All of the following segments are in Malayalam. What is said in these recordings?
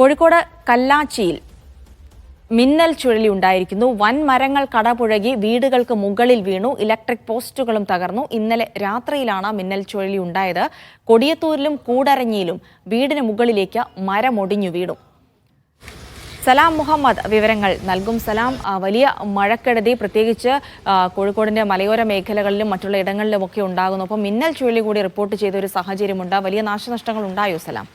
കോഴിക്കോട് കല്ലാച്ചിയിൽ മിന്നൽ ചുഴലി ഉണ്ടായിരിക്കുന്നു. വൻ മരങ്ങൾ കടപുഴകി വീടുകൾക്ക് മുകളിൽ വീണു. ഇലക്ട്രിക് പോസ്റ്റുകളും തകർന്നു. ഇന്നലെ രാത്രിയിലാണ് മിന്നൽ ചുഴലി ഉണ്ടായത്. കൊടിയത്തൂരിലും കൂടരഞ്ഞിയിലും വീടിന് മുകളിലേക്ക് മരമൊടിഞ്ഞു വീണു. സലാം മുഹമ്മദ് വിവരങ്ങൾ നൽകും. സലാം വലിയ മഴക്കെടുതി പ്രത്യേകിച്ച് കോഴിക്കോടിന്റെ മലയോര മേഖലകളിലും മറ്റുള്ള ഇടങ്ങളിലുമൊക്കെ ഉണ്ടാകുന്നു. അപ്പോൾ മിന്നൽ ചുഴലി കൂടി റിപ്പോർട്ട് ചെയ്ത ഒരു സാഹചര്യമുണ്ട്. വലിയ നാശനഷ്ടങ്ങൾ ഉണ്ടായോ സലാം?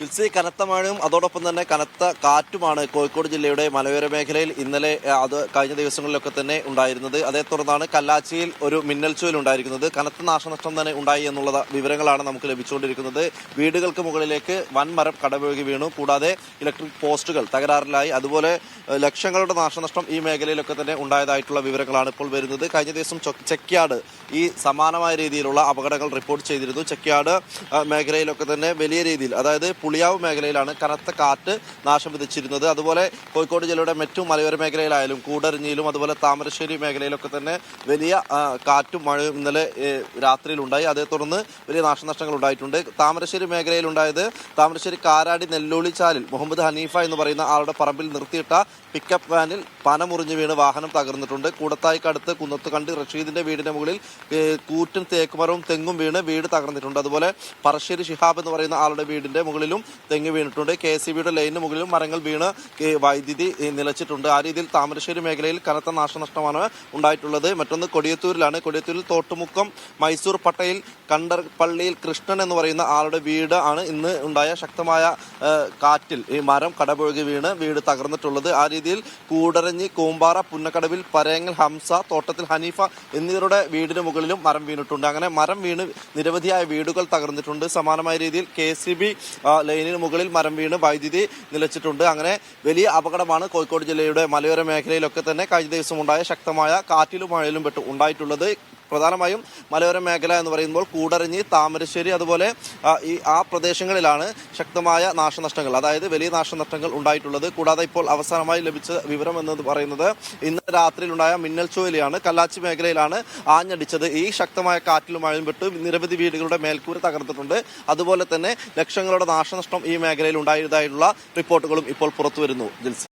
ജിൽസി കനത്ത മഴയും അതോടൊപ്പം തന്നെ കനത്ത കാറ്റുമാണ് കോഴിക്കോട് ജില്ലയുടെ മലയോര മേഖലയിൽ ഇന്നലെ അത് കഴിഞ്ഞ ദിവസങ്ങളിലൊക്കെ തന്നെ ഉണ്ടായിരുന്നത്. അതേ തുടർന്നാണ് കല്ലാച്ചിയിൽ ഒരു മിന്നൽ ചുവൽ ഉണ്ടായിരിക്കുന്നത്. കനത്ത നാശനഷ്ടം തന്നെ ഉണ്ടായി എന്നുള്ള വിവരങ്ങളാണ് നമുക്ക് ലഭിച്ചുകൊണ്ടിരിക്കുന്നത്. വീടുകൾക്ക് മുകളിലേക്ക് വൻ മരം കടപുഴകി വീണു. കൂടാതെ ഇലക്ട്രിക് പോസ്റ്റുകൾ തകരാറിലായി. അതുപോലെ ലക്ഷങ്ങളുടെ നാശനഷ്ടം ഈ മേഖലയിലൊക്കെ തന്നെ ഉണ്ടായതായിട്ടുള്ള വിവരങ്ങളാണ് ഇപ്പോൾ വരുന്നത്. കഴിഞ്ഞ ദിവസം ചൊ- ചെക്യാട് ഈ സമാനമായ രീതിയിലുള്ള അപകടങ്ങൾ റിപ്പോർട്ട് ചെയ്തിരുന്നു. ചെക്യാട് മേഖലയിലൊക്കെ തന്നെ വലിയ രീതിയിൽ അതായത് പുളിയാവ് മേഖലയിലാണ് കനത്ത കാറ്റ് നാശം വിധിച്ചിരുന്നത് അതുപോലെ കോഴിക്കോട് ജില്ലയുടെ മറ്റു മലയോര മേഖലയിലായാലും കൂടരഞ്ഞിയിലും അതുപോലെ താമരശ്ശേരി മേഖലയിലൊക്കെ തന്നെ വലിയ കാറ്റും മഴയും ഇന്നലെ രാത്രിയിലുണ്ടായി. അതേ തുടർന്ന് വലിയ നാശനഷ്ടങ്ങൾ ഉണ്ടായിട്ടുണ്ട്. താമരശ്ശേരി മേഖലയിലുണ്ടായത് താമരശ്ശേരി കാരാടി നെല്ലോളിച്ചാലിൽ മുഹമ്മദ് ഹനീഫ എന്ന് പറയുന്ന ആളുടെ പറമ്പിൽ നിർത്തിയിട്ട പിക്കപ്പ് വാനിൽ പന മുറിഞ്ഞു വീണ് വാഹനം തകർന്നിട്ടുണ്ട്. കൂടത്തായിക്കടുത്ത് കുന്നത്ത് കണ്ട് റഷീദിന്റെ വീടിന്റെ മുകളിൽ കൂറ്റും തേക്കുമരവും തെങ്ങും വീണ് വീട് തകർന്നിട്ടുണ്ട്. അതുപോലെ പറശ്ശേരി ഷിഹാബ് എന്ന് പറയുന്ന ആളുടെ വീടിന്റെ മുകളിലും തെങ്ങ് വീണിട്ടുണ്ട്. കെ സി ബിയുടെ ലൈനിന് മുകളിലും മരങ്ങൾ വീണ് വൈദ്യുതി നിലച്ചിട്ടുണ്ട്. ആ രീതിയിൽ താമരശ്ശേരി മേഖലയിൽ കനത്ത നാശനഷ്ടമാണ് ഉണ്ടായിട്ടുള്ളത്. മറ്റൊന്ന് കൊടിയത്തൂരിലാണ്. കൊടിയത്തൂരിൽ തോട്ടുമുക്കം മൈസൂർ പട്ടയിൽ കണ്ടർപള്ളിയിൽ കൃഷ്ണൻ എന്ന് പറയുന്ന ആളുടെ വീട് ആണ് ഇന്ന് ഉണ്ടായ ശക്തമായ കാറ്റിൽ. ഈ മരം കടപുഴകി വീണ് വീട് തകർന്നിട്ടുള്ളത്. ആ രീതിയിൽ കൂടരഞ്ഞി കൂമ്പാറ പുന്നക്കടവിൽ പരേങ്ങൽ ഹംസ തോട്ടത്തിൽ ഹനീഫ എന്നിവരുടെ വീടിന് മുകളിലും മരം വീണിട്ടുണ്ട്. അങ്ങനെ മരം വീണ് നിരവധിയായ വീടുകൾ തകർന്നിട്ടുണ്ട്. സമാനമായ രീതിയിൽ കെ സി ബി ലൈനിന് മുകളിൽ മരം വീണ് വൈദ്യുതി നിലച്ചിട്ടുണ്ട്. അങ്ങനെ വലിയ അപകടമാണ് കോഴിക്കോട് ജില്ലയുടെ മലയോര മേഖലയിലൊക്കെ തന്നെ കഴിഞ്ഞ ദിവസം ഉണ്ടായ ശക്തമായ കാറ്റിലും മഴയിലും പെട്ട് ഉണ്ടായിട്ടുള്ളത്. പ്രധാനമായും മലയോര മേഖല എന്ന് പറയുമ്പോൾ കൂടരഞ്ഞി താമരശ്ശേരി അതുപോലെ ഈ ആ പ്രദേശങ്ങളിലാണ് ശക്തമായ നാശനഷ്ടങ്ങൾ അതായത് വലിയ നാശനഷ്ടങ്ങൾ ഉണ്ടായിട്ടുള്ളത്. കൂടാതെ ഇപ്പോൾ അവസാനമായി ലഭിച്ച വിവരം എന്ന് പറയുന്നത് ഇന്നലെ രാത്രിയിലുണ്ടായ മിന്നൽ ചുഴലിയാണ് കല്ലാച്ചി മേഖലയിലാണ് ആഞ്ഞടിച്ചത്. ഈ ശക്തമായ കാറ്റിലും മഴയും പെട്ട് നിരവധി വീടുകളുടെ മേൽക്കൂര തകർത്തിട്ടുണ്ട് അതുപോലെ തന്നെ ലക്ഷങ്ങളുടെ നാശനഷ്ടം ഈ മേഖലയിൽ ഉണ്ടായതായിട്ടുള്ള റിപ്പോർട്ടുകളും ഇപ്പോൾ പുറത്തുവരുന്നു. ജിൽസി.